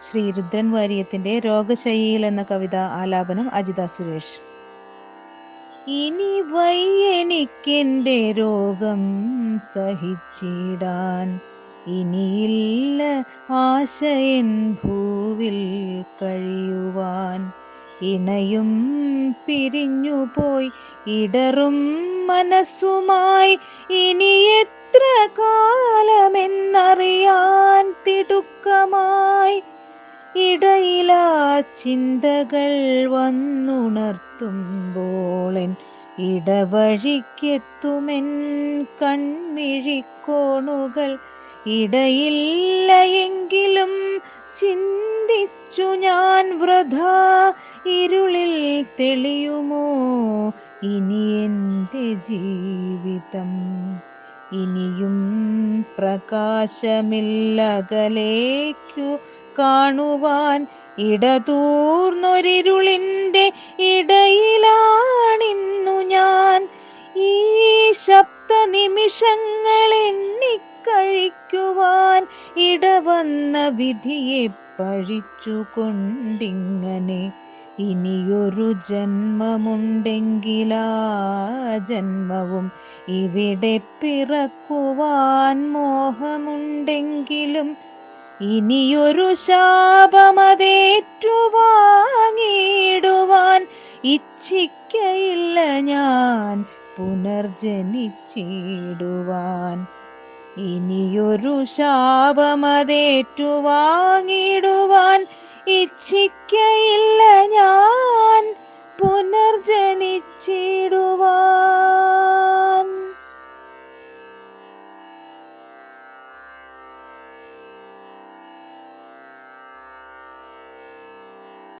ശ്രീ രുദ്രൻ വാര്യത്തിന്റെ രോഗശൈലിയിൽ എന്ന കവിത ആലാപനം അജിത സുരേഷ്. ഇനി വയ്യനിക്കെന്റെ രോഗം സഹിച്ചിടാൻ ഇനിയില്ല ആശയൻ ഭൂവിൽ കഴിയുവാൻ. ഇണയും പിരിഞ്ഞുപോയി ഇടറും മനസ്സുമായി ഇനി എത്ര കാലമെന്നറിയാൻ ഇടയിലാ ചിന്തകൾ വന്നുണർത്തുമ്പോളൻ ഇടവഴിക്കെത്തുമെൻ കൺമിഴിക്കോണുകൾ. ഇടയില്ല എങ്കിലും ചിന്തിച്ചു ഞാൻ വ്രത ഇരുളിൽ തെളിയുമോ? ഇനി എന്റെ ജീവിതം ഇനിയും പ്രകാശമില്ലകലേക്കു കാണുവാൻ ഇടതൂർന്നൊരിരുളിന്റെ ഇടയിലാണിന്നു ഞാൻ. ഈ ശബ്ദ നിമിഷങ്ങൾ എണ്ണിക്കഴിക്കുവാൻ ഇടവന്ന വിധിയെ പഴിച്ചുകൊണ്ടിങ്ങനെ. ഇനിയൊരു ജന്മമുണ്ടെങ്കിലാ ജന്മവും. ഇവിടെ പിറക്കുവാൻ മോഹമുണ്ടെങ്കിലും ഇനിയൊരു ശാപമതേറ്റുവാങ്ങിടുവാൻ ഇച്ഛിക്കയില്ല ഞാൻ പുനർജനിച്ചിടുവാൻ. ഇനിയൊരു ശാപമതേറ്റുവാങ്ങിടുവാൻ ഇച്ഛിക്കയില്ല ഞാൻ പുനർജനിച്ചിടുവാൻ